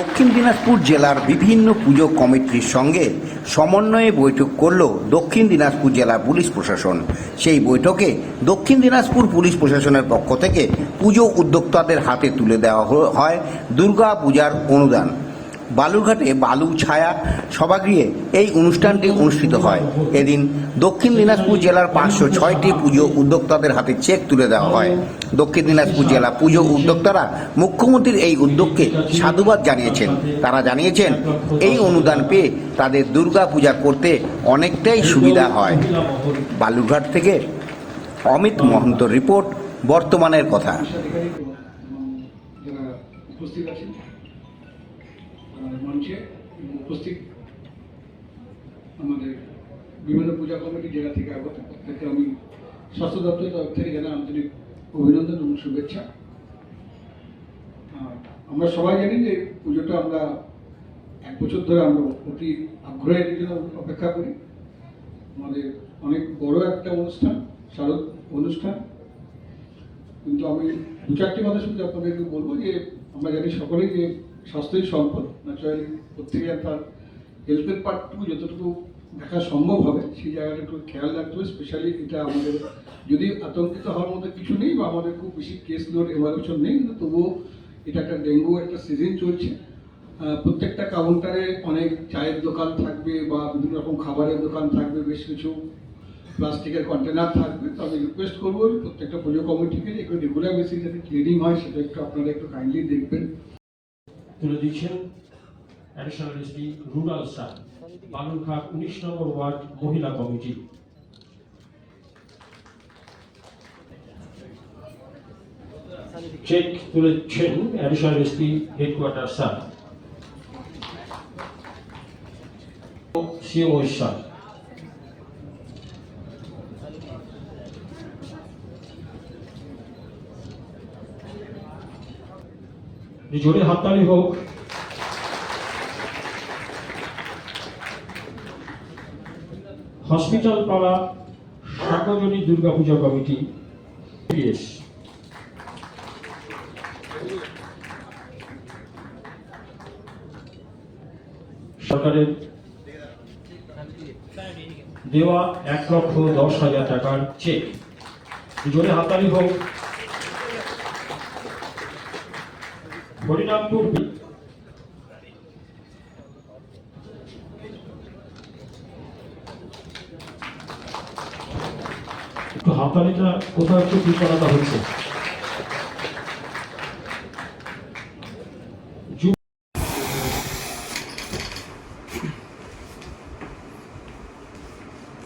দক্ষিণ দিনাজপুর জেলার বিভিন্ন পুজো কমিটির সঙ্গে সমন্বয়ে বৈঠক করল দক্ষিণ দিনাজপুর জেলা পুলিশ প্রশাসন। সেই বৈঠকে দক্ষিণ দিনাজপুর পুলিশ প্রশাসনের পক্ষ থেকে পুজো উদ্যোক্তাদের হাতে তুলে দেওয়া হয় দুর্গা পূজার অনুদান। বালুরঘাটে বালু, ছায়া, সভাগৃহে এই অনুষ্ঠানটি অনুষ্ঠিত হয়। এদিন দক্ষিণ দিনাজপুর জেলার পাঁচশো ছয়টি পুজো উদ্যোক্তাদের হাতে চেক তুলে দেওয়া হয়। দক্ষিণ দিনাজপুর জেলা পুজো উদ্যোক্তারা মুখ্যমন্ত্রীর এই উদ্যোগকে সাধুবাদ জানিয়েছেন। তারা জানিয়েছেন, এই অনুদান পেয়ে তাদের দুর্গা পূজা করতে অনেকটাই সুবিধা হয়। বালুরঘাট থেকে অমিত মহন্তর রিপোর্ট, বর্তমানের কথা। উপস্থিত আছেন? মঞ্চে উপস্থিত আমাদের বিভিন্ন পূজা কমিটি জেলা থেকে আগত প্রত্যেককে আমি স্বাস্থ্য দপ্তরের তরফ থেকে জানাই আন্তরিক অভিনন্দন এবং শুভেচ্ছা। আমরা সবাই জানি যে পুজোটা আমরা এক বছর ধরে আমরা অতি আগ্রহের জন্য অপেক্ষা করি। আমাদের অনেক বড় একটা অনুষ্ঠান, শারদ অনুষ্ঠান। কিন্তু আমি দু চারটি কথা শুধু আপনাদেরকে বলব যে আমরা জানি সকলেই যে স্বাস্থ্যই সম্পদ। ন্যাচারালি প্রত্যেকে তার হেলথের পার্টটুকু যতটুকু দেখা সম্ভব হবে, সেই জায়গাটা একটু খেয়াল রাখতে হবে। স্পেশালি এটা আমাদের যদি আতঙ্কিত হওয়ার মতো কিছু নেই বা আমাদের খুব বেশি কেস লোড এভালুয়েশন নেই, কিন্তু তবুও এটা একটা ডেঙ্গু একটা সিজন চলছে। প্রত্যেকটা কাউন্টারে অনেক চায়ের দোকান থাকবে বা বিভিন্ন রকম খাবারের দোকান থাকবে, বেশ কিছু প্লাস্টিকের কন্টেনার থাকবে। তো আমি রিকোয়েস্ট করব প্রত্যেকটা পুজো কমিটিকে একটু রেগুলার বেসিস ক্লিনিং হয়, সেটা একটু আপনারা একটু কাইন্ডলি দেখবেন। তুলে দিচ্ছেন। Additional SP rural star Balurghat উনিশ নম্বর ওয়ার্ড, মহিলা কমিটি। চেক তুলেছেন additional SP headquarter sir CO sir জোরে হাততালি হোক। হসপিটাল পাড়া, সার্বজনীন দুর্গাপূজা কমিটি সরকারের দেওয়া এক লক্ষ দশ হাজার টাকার চেক জোরে হাতালি হোক। একটু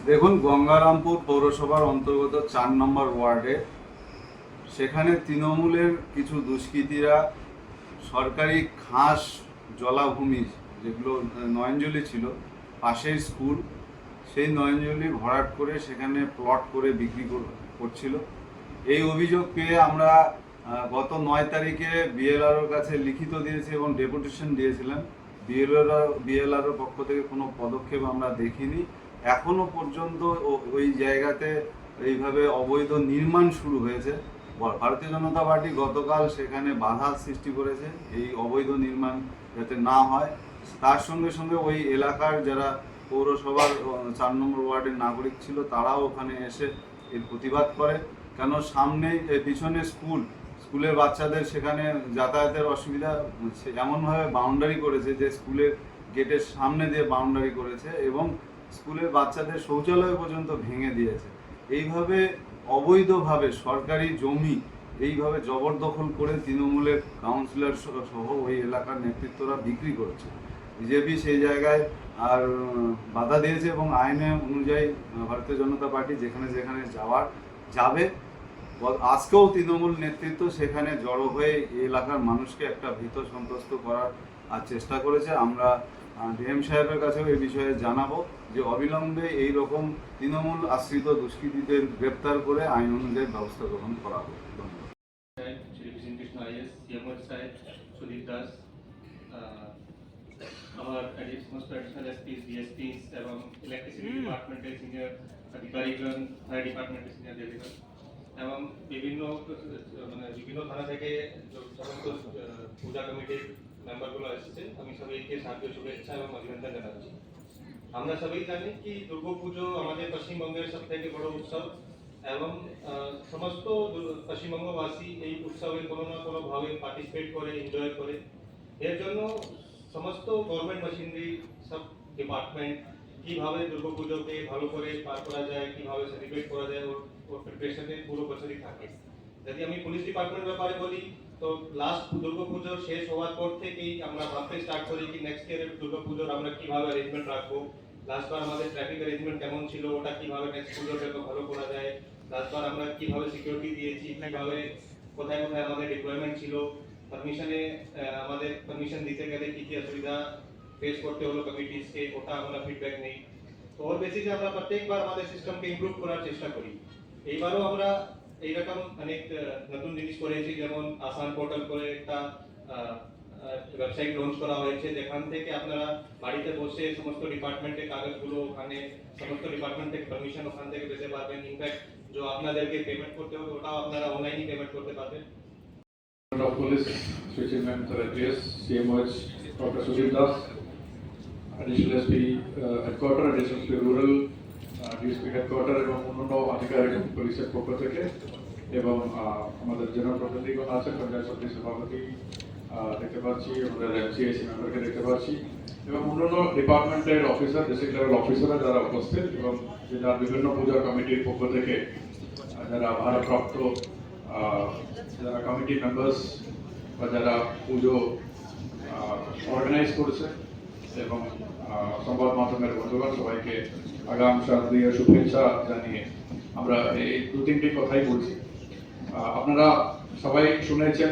দেখুন গঙ্গারামপুর পৌরসভার অন্তর্গত চার নম্বর ওয়ার্ডে সেখানে তৃণমূলের কিছু দুষ্কৃতীরা সরকারি খাস জলাভূমি, যেগুলো নয়নজলি ছিল পাশেই স্কুল, সেই নয়নজলি ভরাট করে সেখানে প্লট করে বিক্রি কর- করছিল। এই অভিযোগ পেয়ে আমরা গত নয় তারিখে বিএলআরওর কাছে লিখিত দিয়েছি এবং ডেপুটেশন দিয়েছিলাম। বিএলআর বিএলআরওর পক্ষ থেকে কোনো পদক্ষেপ আমরা দেখিনি। এখনও পর্যন্ত ওই জায়গাতে এইভাবে অবৈধ নির্মাণ শুরু হয়েছে। ভারতীয় জনতা পার্টি গতকাল সেখানে বাধা সৃষ্টি করেছে, এই অবৈধ নির্মাণ যাতে না হয়। তার সঙ্গে সঙ্গে ওই এলাকার যারা পৌরসভার চার নম্বর ওয়ার্ডের নাগরিক ছিল, তারাও ওখানে এসে এর প্রতিবাদ করে। কেন সামনে পিছনে স্কুল, স্কুলের বাচ্চাদের সেখানে যাতায়াতের অসুবিধা এমনভাবে বাউন্ডারি করেছে যে স্কুলের গেটের সামনে দিয়ে বাউন্ডারি করেছে এবং স্কুলের বাচ্চাদের শৌচালয় পর্যন্ত ভেঙে দিয়েছে। এইভাবে অবৈধভাবে সরকারি জমি এইভাবে জবরদখল করে তৃণমূলের কাউন্সিলর সহ- ওই এলাকার নেতৃত্বরা বিক্রি করছে। বিজেপি সেই জায়গায় আর বাধা দিয়েছে এবং আইনে অনুযায়ী ভারতীয় জনতা পার্টি যেখানে যেখানে যাওয়ার, যাবে। আজকেও তৃণমূল নেতৃত্ব সেখানে জড়ো হয়ে এলাকার মানুষকে একটা ভীত সন্ত্রস্ত করার চেষ্টা করেছে। আমরা ডিএম সাহেবের কাছেও এই বিষয়ে জানাব যে অবিলম্বে এই রকম তৃণমূল আশ্রিত দুষ্কৃতীদের গ্রেপ্তার করে আইন অনুযায়ী ব্যবস্থা গ্রহণ করা হবে uh, DSPs এবং ইলেকট্রিসিটি ডিপার্টমেন্টের সিনিয়র আধিকারিকগণ ফায়ার ডিপার্টমেন্টের সিনিয়র এবং বিভিন্ন মানে বিভিন্ন থানা থেকে পূজা কমিটির মেম্বারগুলো এসেছে। আমি সবাইকে শারদীয় শুভেচ্ছা এবং অভিনন্দন জানাচ্ছি। আমরা সবাই জানি কি দুর্গাপুজো আমাদের পশ্চিমবঙ্গের সব থেকে বড় উৎসব এবং সমস্ত পশ্চিমবঙ্গবাসী এই উৎসবে কোনো না কোনো ভাবে পার্টিসিপেট করে এনজয় করে। এর জন্য সমস্ত গভর্নমেন্ট মেশিনারি সব ডিপার্টমেন্ট কীভাবে দুর্গাপুজোকে ভালো করে পার করা যায়, কীভাবে সেলিব্রেট করা যায়, ওর ওর প্রিপারেশনে পুরো বছরই থাকে। যদি আমি পুলিশ ডিপার্টমেন্ট ব্যাপারে বলি তো লাস্ট দুর্গাপুজো শেষ হওয়ার পর থেকেই আমরা ভাবতে স্টার্ট করি কি নেক্সট ইয়ারের দুর্গাপুজোর আমরা কীভাবে অ্যারেঞ্জমেন্ট রাখব? আমাদের ট্রাফিক অ্যারেঞ্জমেন্ট কেমন ছিল? ওটা কীভাবে নেক্সট ভালো করা যায়? আমরা কীভাবে সিকিউরিটি দিয়েছি? কীভাবে, কোথায় কোথায় আমাদের ডিপ্লয়মেন্ট ছিল? পারমিশনে আমাদের পারমিশন দিতে গেলে কি কি অসুবিধা ফেস করতে হলো কমিটিসকে ওটা আমরা ফিডব্যাক নেই। তো ওর বেসিসে আমরা প্রত্যেকবার আমাদের সিস্টেমকে ইমপ্রুভ করার চেষ্টা করি। এইবারও আমরা এইরকম অনেক আহ, নতুন জিনিস করেছি যেমন আসান পোর্টাল করে একটা ওয়েবসাইট লঞ্চ করা হয়েছে যেখান থেকে আপনারা বাড়িতে বসে সমস্ত ডিপার্টমেন্টের কাগজগুলো ওখানে সমস্ত ডিপার্টমেন্ট থেকে পারমিশন ওখান থেকে পেতে পারবেন ইনফ্যাক্ট যে আপনাদেরকে পেমেন্ট করতে হবে ওটাও আপনারা অনলাইনই পেমেন্ট করতে পারবেন of Police, Switching Manager APS, CMOH, Dr. Sudhir Das, Additional SP uh, Headquarter, Additional DSP Headquarter এবং অন্যান্য আধিকারিক পুলিশের পক্ষ থেকে এবং আমাদের জনপ্রতিনিধিগণ আছে, পঞ্চায়েত সমিতির সভাপতি দেখতে পাচ্ছি, আমাদের এমসিআইসি মেম্বারকে দেখতে পাচ্ছি এবং অন্যান্য ডিপার্টমেন্টের অফিসার ডিস্ট্রিক্ট লেভেল অফিসাররা যারা উপস্থিত এবং যারা বিভিন্ন পূজা কমিটির পক্ষ থেকে যারা ভারপ্রাপ্ত যারা কমিটি মেম্বার্স বা যারা পুজো অর্গানাইজ করছে এবং সংবাদ মাধ্যমের বন্ধুগণ সবাইকে আগাম শারদীয় শুভেচ্ছা জানিয়ে আমরা এই দু তিনটি কথাই বলছি। আপনারা সবাই শুনেছেন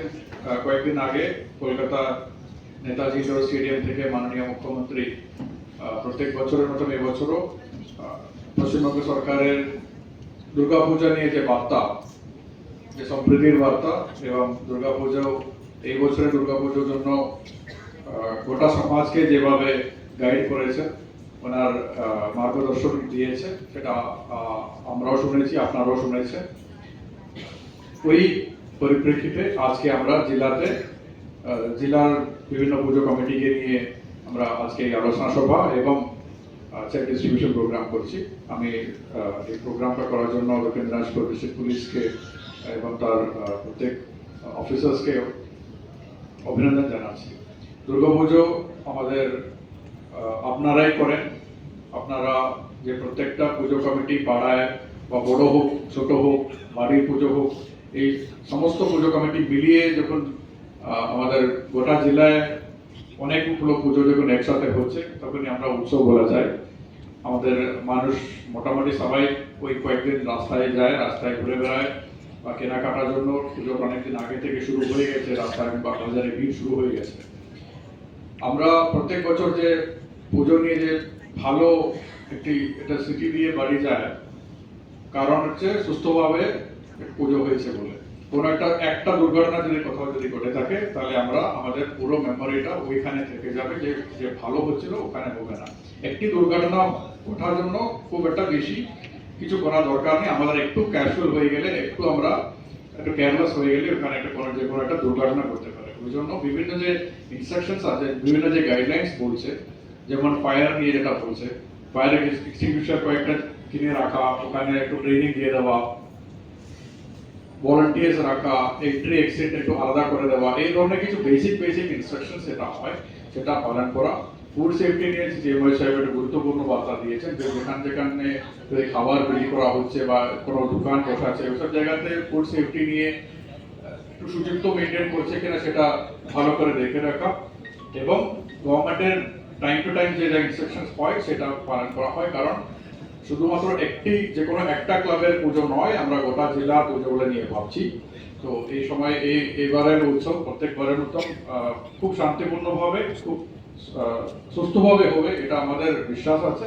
কয়েকদিন আগে কলকাতা নেতাজি স্টেডিয়াম থেকে মাননীয় মুখ্যমন্ত্রী প্রত্যেক বছরের মতন এবছরও পশ্চিমবঙ্গ সরকারের দুর্গাপূজা নিয়ে যে বার্তা, যে সম্প্রীতির বার্তা এবং দুর্গাপুজো এই বছরের দুর্গাপুজোর জন্য গোটা সমাজকে যেভাবে গাইড করেছে, ওনার মার্গদর্শন দিয়েছে, সেটা আমরাও শুনেছি, আপনারাও শুনেছেন। ওই পরিপ্রেক্ষিতে আজকে আমরা জেলাতে জেলার বিভিন্ন পুজো কমিটিকে নিয়ে আমরা আজকে এই আলোচনা সভা এবং চেক ডিস্ট্রিবিউশন প্রোগ্রাম করছি। আমি এই প্রোগ্রামটা করার জন্য দক্ষিণ দিনাজপুর ডিস্ট্রিক্ট পুলিশকে এবং তার প্রত্যেক অফিসার্সকে অভিনন্দন জানাচ্ছি। দুর্গাপুজো আমাদের আপনারাই করেন। আপনারা যে প্রত্যেকটা পুজো কমিটি পাড়ায় বা বড় হোক, ছোট হোক, বাড়ির পুজো হোক, এই সমস্ত পুজো কমিটি মিলিয়ে যখন আমাদের গোটা জেলায় অনেকগুলো পুজো যখন একসাথে হচ্ছে, তখনই আমরা উৎসব বলা যায়। আমাদের মানুষ মোটামুটি সবাই ওই কয়েকদিন রাস্তায় যায়, রাস্তায় ঘুরে বেড়ায় বা কেনাকাটার জন্য পুজোর অনেকদিন আগে থেকে শুরু হয়ে গেছে রাস্তায় বাজারে ভিড় শুরু হয়ে গেছে। আমরা প্রত্যেক বছর যে পুজো নিয়ে যে ভালো একটি এটা স্মৃতি দিয়ে বাড়ি যায়, কারণ হচ্ছে সুস্থভাবে পুজো হয়েছে বলে। কোনো একটা একটা দুর্ঘটনা যদি কোথাও যদি ঘটে থাকে, তাহলে আমরা আমাদের পুরো মেমোরিটা ওইখানে থেকে যাবে, যে যে ভালো হচ্ছিল ওখানে হবে না। একটি দুর্ঘটনা ওঠার জন্য খুব একটা বেশি কিছু করা দরকার নেই। আমাদের একটু ক্যাশুয়াল হয়ে গেলে, একটু আমরা একটু কেয়ারলেস হয়ে গেলে ওখানে একটা কোনো যে কোনো একটা দুর্ঘটনা করতে জন্য বিভিন্ন যে ইনস্ট্রাকশনস আছে, বিভিন্ন যে গাইডলাইন্স বলছে, যেমন ফায়ার নিয়ে যেটা বলছে ফায়ার এক্সটিংগুইশার কয়েকটা কিনে রাখা, ওখানে একটু ট্রেনিং দিয়ে দেওয়া ভলান্টিয়ার্স রাখা এন্ট্রি এক্সিট একটু আলাদা করে দেওয়া, এই ধরনের কিছু বেসিক বেসিক ইনস্ট্রাকশন সেটা হয়, সেটা পালন করা। ফুড সেফটি নিয়ে জিএমআই সাহেব একটা গুরুত্বপূর্ণ বার্তা দিয়েছেন যে যেখান যেখানে খাবার বিলি করা হচ্ছে বা কোনো দোকান বসাচ্ছে ওইসব জায়গাতে ফুড সেফটি নিয়ে সুযুক্ত মেনটেন করছে কিনা সেটা ভালো করে দেখে রাখা। এবং গভর্নমেন্টের টাইম টু টাইম যে ইনস্ট্রাকশন হয় সেটা পালন করা হয়। কারণ শুধুমাত্র একটি যে কোনো একটা ক্লাবের পুজো নয় আমরা গোটা জেলা পুজোগুলো নিয়ে ভাবছি। তো এই সময় এই এবারের উৎসব প্রত্যেকবারের আহ, খুব শান্তিপূর্ণভাবে খুব সুস্থভাবে হবে এটা আমাদের বিশ্বাস আছে।